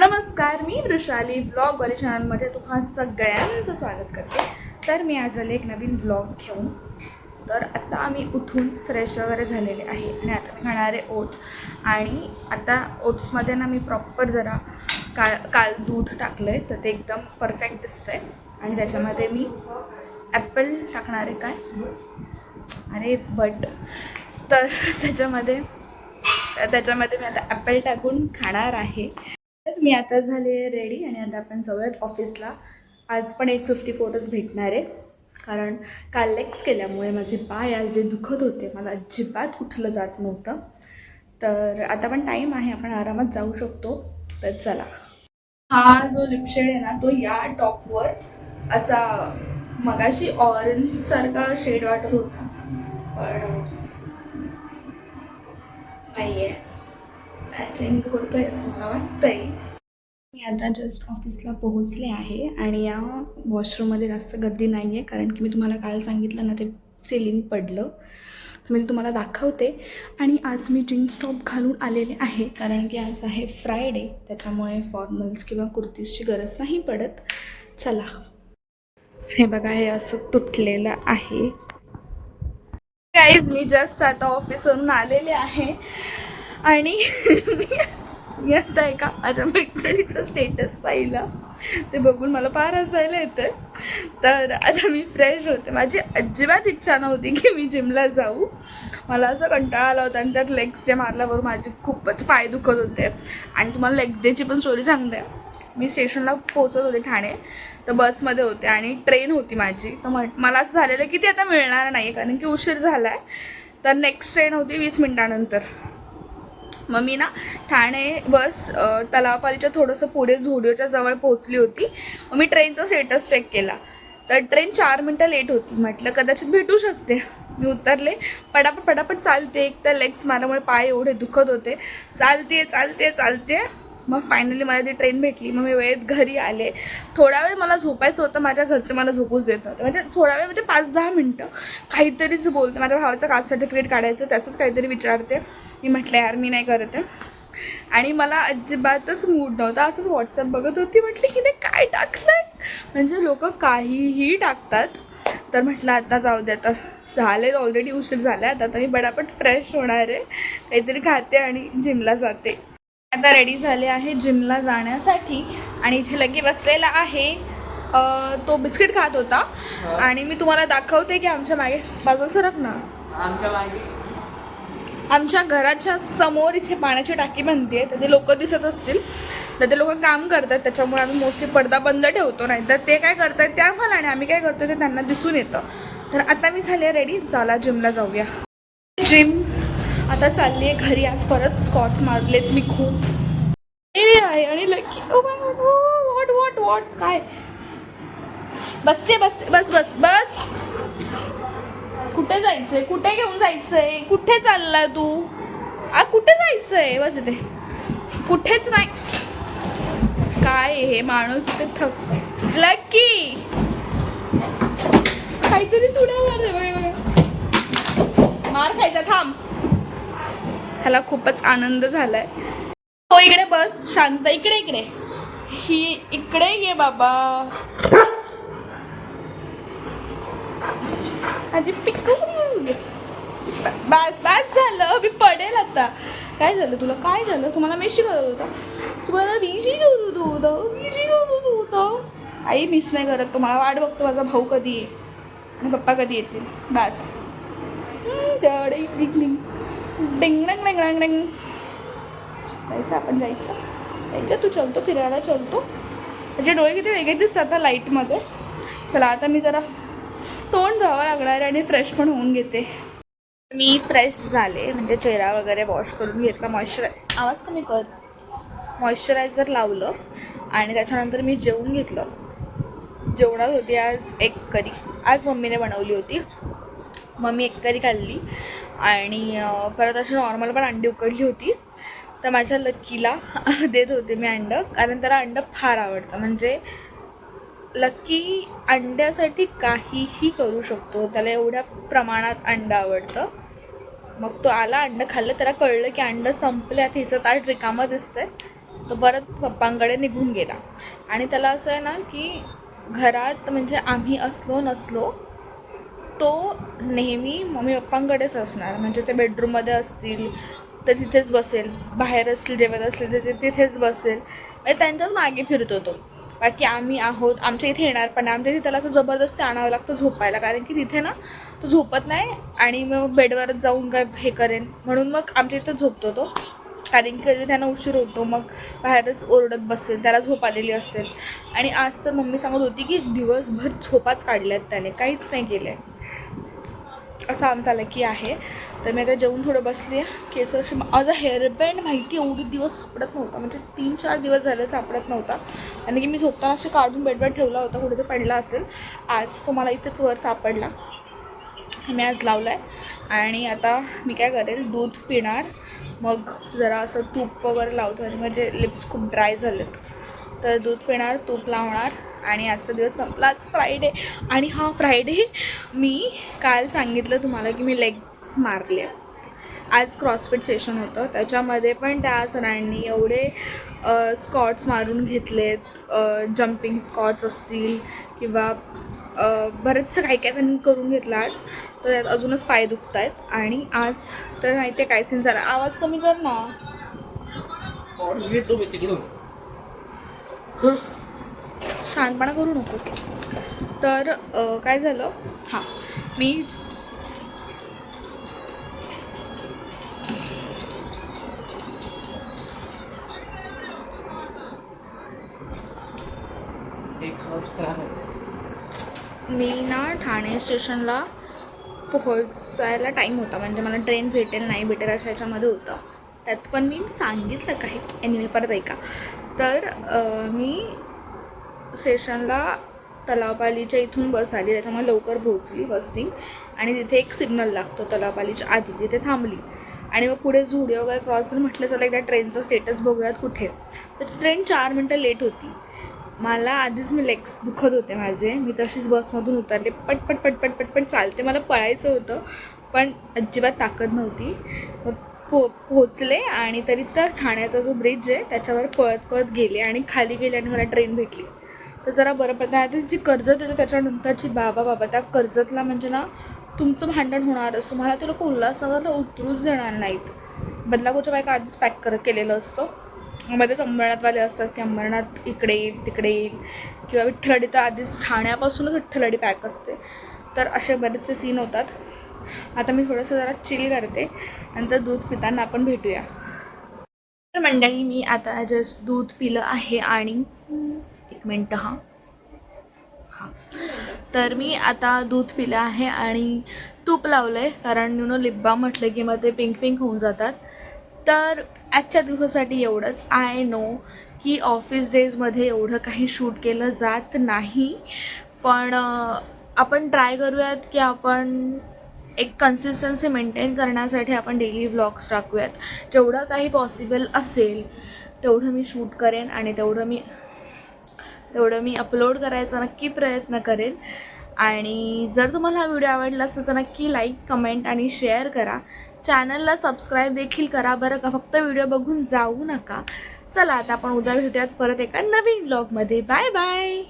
नमस्कार मी वृषाली ब्लॉग ब्लॉगवाले चॅनलमध्ये तुम्हा सगळ्यांचं स्वागत करते. तर मी आज आले एक नवीन ब्लॉग घेऊन. तर आता आम्ही उठून फ्रेश वगैरे झालेले आहे आणि आता मी खाणार आहे ओट्स आणि आता ओट्समध्ये ना मी प्रॉपर जरा काळ काल दूध टाकलं आहे तर ते एकदम परफेक्ट दिसतं आहे आणि त्याच्यामध्ये मी ॲपल टाकणार आहे काय? अरे बट तर त्याच्यामध्ये तर त्याच्यामध्ये मी आता ॲपल टाकून खाणार आहे. तर मी आता झाले रेडी आणि आता आपण जाऊयात ऑफिसला आज पण एट फिफ्टी फोरच भेटणार आहे. कारण काल लेक्स केल्यामुळे माझे पाय आज जे दुखत होते मला अजिबात उठलं जात नव्हतं. तर आता पण टाईम आहे आपण आरामात जाऊ शकतो. तर चला. हा जो लिपशेड आहे ना तो या टॉपवर असा मगाशी ऑरेंज सारखा शेड वाटत होता. पण नाहीये. मॅचिंग होतोय असं मला वाटतंय. मी आता जस्ट ऑफिसला पोहोचले आहे आणि या वॉशरूममध्ये जास्त गर्दी नाही आहे कारण की मी तुम्हाला काल सांगितलं ना ते सिलिंग पडलं. तर मी तुम्हाला दाखवते. आणि आज मी जीन्स टॉप घालून आलेले आहे कारण की आज आहे फ्रायडे त्याच्यामुळे फॉर्मल्स किंवा कुर्तीजची गरज नाही पडत. चला. हे बघा हे असं तुटलेलं आहे. गाईज मी जस्ट आता ऑफिसवरून आलेले आहे. आणि मी आता एका माझ्या मैत्रिणीचा स्टेटस पाहिला. ते बघून मला फार हसायला येतं तर आता मी फ्रेश होते. माझी अजिबात इच्छा नव्हती की मी जिमला जाऊ. मला असं कंटाळा आला होता आणि त्यात लेग्स डे मारल्यावर माझे खूपच पाय दुखत होते. आणि तुम्हाला लेग डेची पण स्टोरी सांगते. मी स्टेशनला पोहोचत होते ठाणे. तर बसमध्ये होते आणि ट्रेन होती माझी. तर म्हण मला असं झालेलं की ती आता मिळणार नाही कारण की उशीर झाला आहे तर नेक्स्ट ट्रेन होती वीस मिनटानंतर. मग मी ना ठाणे बस तलावपालीच्या थोडंसं पुढे झोडिओच्या जवळ पोहोचली होती. मग मी ट्रेनचा स्टेटस चेक केला. तर ट्रेन चार मिनटं लेट होती. म्हटलं कदाचित भेटू शकते. मी उतरले. पटापट पटापट चालते. एक तर लेग्स मारामुळे पाय एवढे दुखत होते. चालते चालते चालते मग फायनली मला ती ट्रेन भेटली. मग मी वेळेत घरी आले. थोडा वेळ मला झोपायचं होतं. माझ्या घरचे मला झोपूच देत नव्हते. म्हणजे थोडा वेळ म्हणजे पाच दहा मिनटं. काहीतरीच बोलते. माझ्या भावाचं कास्ट सर्टिफिकेट काढायचं. त्याचंच काहीतरी विचारते. मी म्हटलं यार मी नाही करत आहे. आणि मला अजिबातच मूड नव्हता. असंच व्हॉट्सअप बघत होती. म्हटली हिने काय टाकलंय? म्हणजे लोक काहीही टाकतात. तर म्हटलं आता जाऊ दे. आता झाले ऑलरेडी उशीर झाला आता आता मी बडापट फ्रेश होणार आहे. काहीतरी खाते आणि जिमला जाते. आता रेडी झाले आहे जिमला जाण्यासाठी आणि इथे लगे बसलेला आहे. तो बिस्किट खात होता. आणि मी तुम्हाला दाखवते की आमच्या मागे बाजूला सरक ना. आमच्या घराच्या समोर इथे पाण्याची टाकी बनते तर ते लोक दिसत असतील. तर ते लोक काम करतात. त्याच्यामुळे आम्ही मोस्टली पडदा बंद ठेवतो. नाही तर ते काय करतात ते आम्हाला आणि आम्ही काय करतो ते त्यांना दिसून येतं. तर आता मी झाले रेडी चला जिमला जाऊया. जिम आता चालली आहे घरी आज परत स्कॉट्स मारलेत मी खूप. आहे आणि लकी वॉट वॉट वॉट काय? बसते बसते बस बस बस. कुठे जायचंय? कुठे घेऊन जायचंय? कुठे चालला तू? आ कुठे जायचंय? बस ते कुठेच नाही. काय हे माणूस ते थक लकी ह्याला खूपच आनंद झालाय. हो इकडे बस शांत इकडे इकडे. ही इकडे ये बाबा. आधी पिकू. बस बस बस झालं. मी पडेल आता. काय झालं तुला? काय झालं? तुम्हाला मेशी करत होता? तुम्हाला मिशी करत होतं? मिशी करत होतं? आई मिस नाही करत. तुम्हाला वाट बघतो माझा भाऊ कधी आहे आणि पप्पा कधी येतील. बस. हम्म, डडे डिंग डिंग डिंग डिंग. जायचं आपण जायचं. जायचं तू चलतो फिरायला चलतो. त्याचे डोळे किती वेगळे दिसतात आता लाईटमध्ये चला आता मी जरा तोंड धुवावं लागणार आणि फ्रेश पण होऊन घेते. मी फ्रेश झाले म्हणजे चेहरा वगैरे वॉश करून घेतला. मॉइश्चराय आवाज कमी कर. मॉइश्चरायझर लावलं आणि त्याच्यानंतर मी जेवून घेतलं. जेवणात होती आज एक करी. आज मम्मीने बनवली होती. मम्मी एक करी खाल्ली. आणि परत अशी नॉर्मल पण अंडी उकडली होती. तर माझ्या लक्कीला देत होते मी अंडं कारण त्याला अंडं फार आवडतं. म्हणजे लक्की अंड्यासाठी काहीही करू शकतो त्याला एवढ्या प्रमाणात अंडं आवडतं. मग तो आला अंडं खाल्लं. त्याला कळलं की अंडं संपल्यात आता हिचं ताट रिकामं दिसतंय. तो परत पप्पांकडे निघून गेला. आणि त्याला असं आहे ना की घरात म्हणजे आम्ही असलो नसलो तो नेहमी मम्मी पप्पांकडेच असणार. म्हणजे ते बेडरूममध्ये असतील तर तिथेच बसेल. बाहेर असतील जेवत असतील तर ते तिथेच बसेल. म्हणजे त्यांच्याच मागे फिरतो तो. बाकी आम्ही आहोत आमच्या इथे येणार पण आमच्या इथे त्याला असं जबरदस्ती आणावं लागतं झोपायला. कारण की तिथे ना तो झोपत नाही आणि मग बेडवरच जाऊन काय हे करेन. म्हणून मग आमच्या इथं झोपतो तो. कारण की कधी त्यांना उशीर होतो. मग बाहेरच ओरडत बसेल. त्याला झोप आलेली असेल. आणि आज तर मम्मी सांगत होती की दिवसभर झोपाच काढल्यात त्याने. काहीच नाही केलं आहे असं आमचा लकी आहे. तर मी आता जेवून थोडं बसली आहे केस अशी माझा हेअरबँड माहिती एवढे दिवस सापडत नव्हता. म्हणजे तीन चार दिवस झाले सापडत नव्हता. आणि की मी झोपताना असे काढून बेडवर ठेवला होता कुठे तर पडला असेल. आज तो मला इथेच वर सापडला. मी आज लावला आहे आणि आता मी काय करेल दूध पिणार. मग जरा असं तूप वगैरे लावतो. आणि माझे लिप्स खूप ड्राय झालेत. तर दूध पिणार तूप लावणार. आणि आजचा दिवस संपला आज फ्रायडे आणि हा फ्रायडे मी काल सांगितलं तुम्हाला की मी लेग्स मारले. आज क्रॉसफिट सेशन होतं. त्याच्यामध्ये पण त्या सरांनी एवढे स्कॉट्स मारून घेतलेत. जम्पिंग स्कॉट्स असतील किंवा बरेचसं काही काय त्यांनी करून घेतलं आज. तर त्यात अजूनच पाय दुखत आहेत आणि आज तर माहिती आहे काय सीन झाला? आवाज कमी कर ना. घेतो मी तिकडून. शांतपणा करू नको. तर काय झालं? हां मी मी ना ठाणे स्टेशनला पोहोचायला टाईम होता. म्हणजे मला ट्रेन भेटेल नाही भेटेल अशा याच्यामध्ये होतं. त्यात पण मी सांगितलं काही. एनिवे परत ऐका. तर मी स्टेशनला तलावपालीच्या इथून बस आली त्याच्यामुळे लवकर पोहोचली वस्ती. आणि तिथे एक सिग्नल लागतो तलावपालीच्या आधी तिथे थांबली. आणि मग पुढे झुडिओ वगैरे क्रॉस करून म्हटलं चला एकदा ट्रेनचं स्टेटस बघूयात कुठे. तर ट्रेन चार मिनटं लेट होती. मला आधीच मी लेग्स दुखत होते माझे. मी तशीच बसमधून उतरले. पटपट पटपट पटपट चालते. मला पळायचं होतं पण अजिबात ताकद नव्हती. मग पो पोचले आणि तरी तर ठाण्याचा जो ब्रिज आहे त्याच्यावर पळत पळत गेले आणि खाली गेले आणि मला ट्रेन भेटली. तर जरा बरं पडतं आता जी कर्जत येते त्याच्यानंतरची बाबा बाबा त्या कर्जतला म्हणजे ना तुमचं भांडण होणारच तुम्हाला ते लोक उल्हासनगरला उतरूच देणार नाहीत. बदलापूरच्या बायका आधीच पॅक कर केलेलं असतं. मध्येच अंबरनाथवाले असतात की अंबरनाथ इकडे येईल तिकडे येईल. किंवा विठ्ठलडी तर आधीच ठाण्यापासूनच विठ्ठलडी पॅक असते. तर असे बरेचसे सीन होतात. आता मी थोडंसं जरा चिल करते. नंतर दूध पिताना आपण भेटूया. तर मंडळी मी आता जस्ट दूध पिलं आहे आणि मिनटं हां. हां. तर मी आता दूध पिलं आहे आणि तूप लावलं आहे कारण यु नो लिब्बा म्हटलं की मग ते पिंक पिंक होऊन जातात. तर आजच्या दिवसासाठी एवढंच. आय नो की ऑफिस डेजमध्ये एवढं काही शूट केलं जात नाही पण आपण ट्राय करूयात की आपण एक कन्सिस्टन्सी मेंटेन करण्यासाठी आपण डेली व्लॉग्स टाकूयात. जेवढं काही पॉसिबल असेल तेवढं मी शूट करेन आणि तेवढं मी तेवढं मी अपलोड करायचा नक्की प्रयत्न करेन. आणि जर तुम्हाला हा व्हिडिओ आवडला असेल तर नक्की लाईक कमेंट आणि शेअर करा. चॅनलला सबस्क्राईब देखील करा बरं का फक्त व्हिडिओ बघून जाऊ नका. चला आता आपण उद्या भेटूयात परत एका नवीन ब्लॉगमध्ये बाय बाय